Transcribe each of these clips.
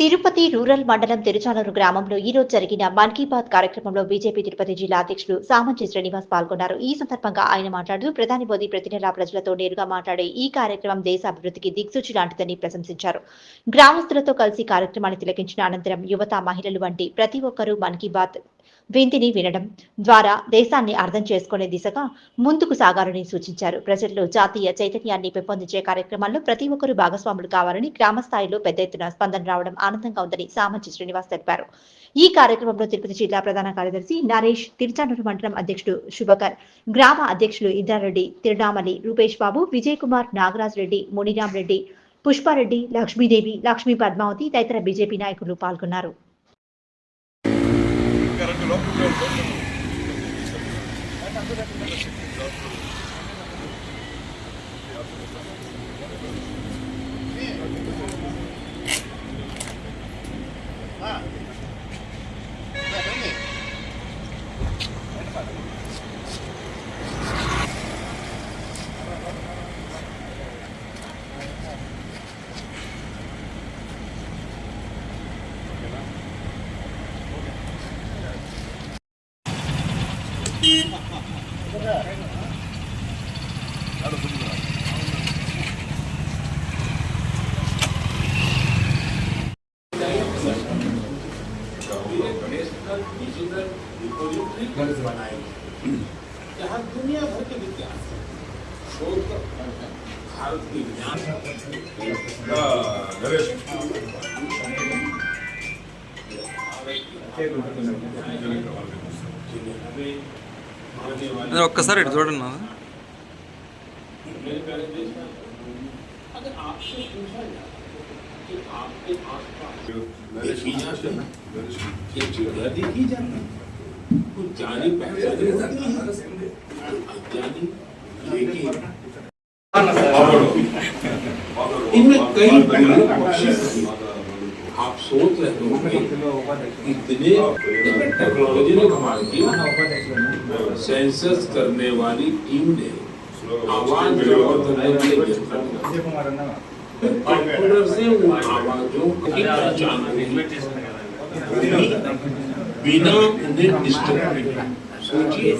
Tirupati rural మండలం తిరుచానూరు గ్రామంలో ఈ రోజు జరిగిన మన్ కీ బాత్ కార్యక్రమంలో బీజేపీ తిరుపతి జిల్లా అధ్యక్షుడు సామంచి శ్రీనివాస్ పాల్గొన్నారు. ఈ సందర్భంగా ఆయన మాట్లాడుతూ ప్రధాని మోదీ ప్రతి నెలా ప్రజలతో నేరుగా మాట్లాడే ఈ కార్యక్రమం దేశ అభివృద్ధికి దిక్సూచి లాంటిదని ప్రశంసించారు. గ్రామస్తులతో కలిసి కార్యక్రమాన్ని తిలకించిన అనంతరం యువత మహిళలు వంటి ప్రతి ఒక్కరూ మన్ కీ బాత్ వింతిని వినడం ద్వారా దేశాన్ని అర్థం చేసుకునే దిశగా ముందుకు సాగాలని సూచించారు. ప్రజల్లో జాతీయ చైతన్యాన్ని పెంపొందించే కార్యక్రమాల్లో ప్రతి ఒక్కరూ భాగస్వాములు కావాలని గ్రామ స్థాయిలో పెద్ద ఎత్తున స్పందన రావడం ఆనందంగా ఉందని సామంచి శ్రీనివాస్ తెలిపారు. ఈ కార్యక్రమంలో తిరుపతి జిల్లా ప్రధాన కార్యదర్శి నరేష్ తిరుచానూరు మండలం అధ్యక్షుడు శుభకర్ గ్రామ అధ్యక్షులు ఇంద్రారెడ్డి తిరునామలి రూపేష్ బాబు విజయ్ కుమార్ నాగరాజ్ రెడ్డి మునిరామ్ రెడ్డి పుష్పారెడ్డి లక్ష్మీదేవి లక్ష్మీ పద్మావతి తదితర బీజేపీ నాయకులు పాల్గొన్నారు. गणेश बनाएंगे यहाँ दुनिया भर के विज्ञान भारत के विज्ञान गणेश हमें ఒక్కసారి ఇటు చూడండి నాన్న. मेरे प्यारे देश में अगर आपसे पूछा जाए कि आपके आसपास देखी जाती है ये चिड़िया देखी जाती है कुछ जानी पहचानी होती है अनजानी लेकिन इनमें कई बड़े पक्षी आप सोच रहे होंगे इतने इतने टेक्नोलॉजी ने कमाल की। सेंसस करने वाली टीम ने आवाज़ रिकॉर्ड करने के लिए कंप्यूटर से उन आवाजों की पहचान बिना उन्हें डिस्टर्ब सोचिए।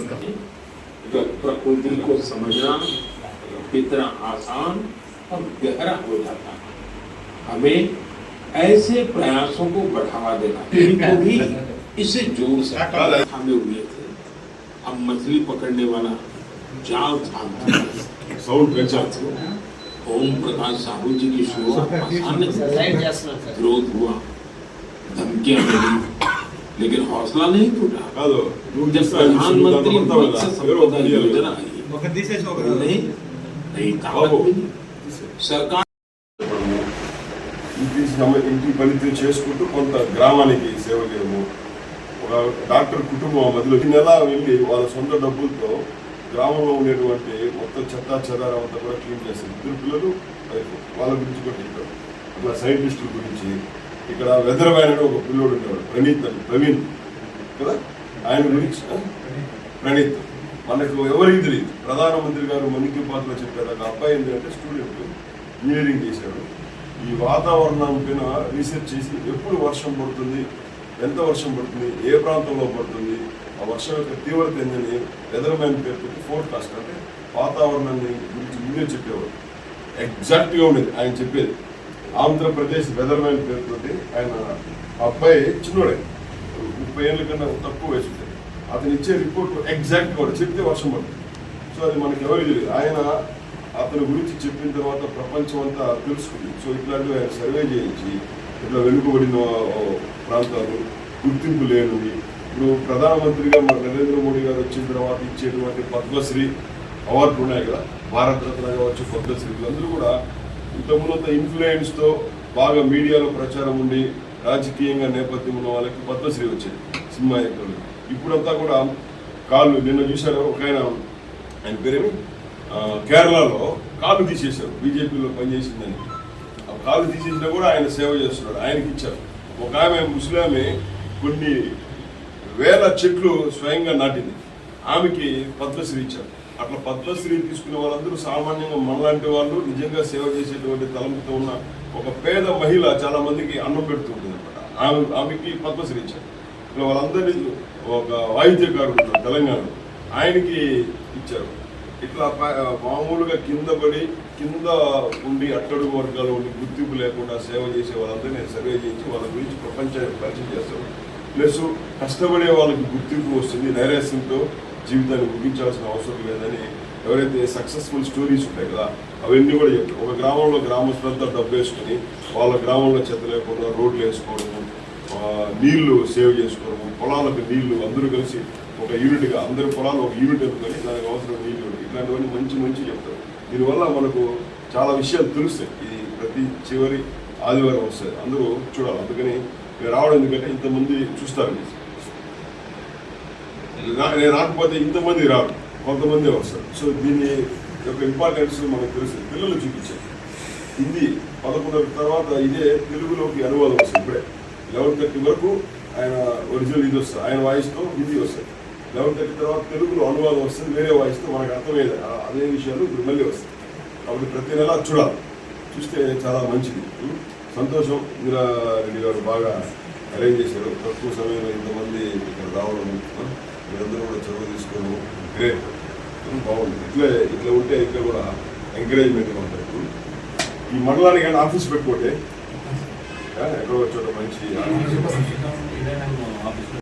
प्रकृति को समझना कितना आसान और गहरा हो जाता है। हमें ऐसे प्रयासों को बढ़ावा देना। इनको भी इसे जोड़ सकता हमें हुए थे। अब मछली पकड़ने वाला जाल था। ओम प्रकाश साहू जी की शुरुआत हुआ। धमकियाँ मिली। लेकिन हौसला नहीं टूटा। जब प्रधानमंत्री योजना नहीं नहीं सरकार ఇంటి సమ- ఇంటి పనితీరు చేసుకుంటూ కొంత గ్రామానికి సేవ చేయము ఒక డాక్టర్ కుటుంబం మధ్యలో. ఈ నెల వెళ్ళి వాళ్ళ సొంత డబ్బులతో గ్రామంలో ఉండేటువంటి మొత్తం చెత్త చెదారం అంతా కూడా క్లీన్ చేస్తారు ఇద్దరు పిల్లలు వాళ్ళ గురించి కూడా చెప్పారు. అట్లా సైంటిస్టుల గురించి. ఇక్కడ వెదర్ మ్యాన్ అని ఒక పిల్లోడు ఉండేవాడు ప్రణీత్ అని. ప్రవీణ్. కదా? ఆయన గురించి ప్రణీత్. మనకు ఎవరికి తెలియదు. ప్రధానమంత్రి గారు మన్ కీ బాత్లో చెప్పారు. ఒక అబ్బాయి ఏంటంటే స్టూడెంట్ ఇంజనీరింగ్ చేశాడు. ఈ వాతావరణం పైన రీసెర్చ్ చేసి ఎప్పుడు వర్షం పడుతుంది ఎంత వర్షం పడుతుంది ఏ ప్రాంతంలో పడుతుంది ఆ వర్షం యొక్క తీవ్రత ఏందని వెదర్మ్యాన్ పేరు పెట్టి ఫోర్కాస్ట్ అంటే వాతావరణాన్ని గురించి ముందే చెప్పేవారు. ఎగ్జాక్ట్గా ఉండేది ఆయన చెప్పేది. ఆంధ్రప్రదేశ్ వెదర్మ్యాన్ పేరుతోటి ఆయన ఆ అబ్బాయి చిన్నోడే ముప్పై ఏళ్ళ కన్నా తక్కువ వయసు అతను ఇచ్చే రిపోర్ట్ ఎగ్జాక్ట్ కూడా చెప్తే వర్షం పడుతుంది. సో అది మనకి ఎవరికి తెలియదు. ఆయన అతని గురించి చెప్పిన తర్వాత ప్రపంచం అంతా తెలుసుకుంది. సో ఇట్లాంటివి ఆయన సర్వే చేయించి ఇట్లా వెనుకబడిన ప్రాంతాలు గుర్తింపు లేనివి. ఇప్పుడు ప్రధానమంత్రిగా మన నరేంద్ర మోడీ గారు వచ్చిన తర్వాత ఇచ్చేటువంటి పద్మశ్రీ అవార్డులు ఉన్నాయి కదా. భారత రత్న కావచ్చు పద్మశ్రీ వీళ్ళందరూ కూడా ఇంతకుముందు ఇన్ఫ్లుయెన్స్తో బాగా మీడియాలో ప్రచారం ఉండి రాజకీయంగా నేపథ్యం ఉన్న వాళ్ళకి పద్మశ్రీ వచ్చేది సినిమా యాక్టర్లు. ఇప్పుడంతా కూడా కాళ్ళు నిన్న చూశారు ఒక ఆయన. ఆయన పేరేమి? కేరళలో కాళ్ళు తీసేశారు. బీజేపీలో పనిచేసిందని. ఆ కాళ్ళు తీసేసినా కూడా ఆయన సేవ చేస్తున్నాడు. ఆయనకి ఇచ్చారు. ఒక ఆమె ముస్లామే కొన్ని వేల చెట్లు స్వయంగా నాటింది. ఆమెకి పద్మశ్రీ ఇచ్చారు. అట్లా పద్మశ్రీ తీసుకునే వాళ్ళందరూ సామాన్యంగా మనలాంటి వాళ్ళు నిజంగా సేవ చేసేటువంటి తలంపుతో ఉన్న ఒక పేద మహిళ చాలా మందికి అన్నం పెడుతుంటుంది అనమాట ఆమె ఆమెకి పద్మశ్రీ ఇచ్చారు. ఇట్లా వాళ్ళందరినీ ఒక వాయిద్యకారుడు ఉన్నారు తెలంగాణలో. ఆయనకి ఇచ్చారు. ఇట్లా ప- మామూలుగా కింద పడి కింద ఉండి అట్టడుగు వర్గాలు ఉండి గుర్తింపు లేకుండా సేవ చేసే వాళ్ళందరూ నేను సర్వే చేయించి వాళ్ళ గురించి ప్రపంచానికి పరిచయం చేస్తాను. ప్లస్ కష్టపడే వాళ్ళకి గుర్తింపు వస్తుంది నైరాశ్యంతో జీవితాన్ని ముగించాల్సిన అవసరం లేదని ఎవరైతే సక్సెస్ఫుల్ స్టోరీస్ ఉంటాయి కదా అవన్నీ కూడా చెప్తారు. ఒక గ్రామంలో గ్రామస్తులంతా డబ్బు వేసుకొని వాళ్ళ గ్రామంలో చెత్త లేకుండా రోడ్లు వేసుకోవడము నీళ్ళు సేవ్ చేసుకోవడము పొలాలకు నీళ్ళు అందరూ కలిసి ఒక యూనిట్గా అందరి పొలాలు ఒక యూనిట్ అనుకొని దానికి అవసరం నీళ్ళు ఇట్లాంటివన్నీ మంచి మంచి చెప్తారు. దీనివల్ల మనకు చాలా విషయాలు తెలుస్తాయి. ఇది ప్రతి చివరి ఆదివారం వస్తుంది. అందరూ చూడాలి. అందుకని రావడం ఎందుకంటే ఇంతమంది చూస్తారు నేను రాకపోతే ఇంతమంది రారు. కొంతమంది వస్తారు. సో దీని యొక్క ఇంపార్టెన్స్ మనకు తెలుసు పిల్లలు చూపించారు. హిందీ పదకొండు తర్వాత ఇదే తెలుగులోకి అనువాదం వస్తుంది ఇప్పుడే. లెవెన్ థర్టీ వరకు ఆయన ఒరిజినల్ ఇది వస్తుంది. ఆయన వాయిస్తో హిందీ వస్తుంది. లెవెన్ థర్టీ తర్వాత తెలుగులో అనువాదం వస్తుంది. వేరే వాయిస్తో మనకు అర్థమయ్యేది. అదే విషయాలు ఇప్పుడు మళ్ళీ వస్తాయి. కాబట్టి ప్రతి నెల చూడాలి. చూస్తే చాలా మంచిది. సంతోషం. ఇందిరా రెడ్డి గారు బాగా అరేంజ్ చేశారు. తక్కువ సమయంలో ఇంతమంది ఇక్కడ రావడం మీరందరూ కూడా చదువు తీసుకోవడం గ్రేట్ బాగుంది. ఇట్లే ఇట్లా ఉంటే ఇట్లా కూడా ఎంకరేజ్మెంట్గా ఉంటుంది ఈ మండలానికి కానీ ఆఫీస్ పెట్టుకుంటే ఎక్కడో ఒక చోట మంచి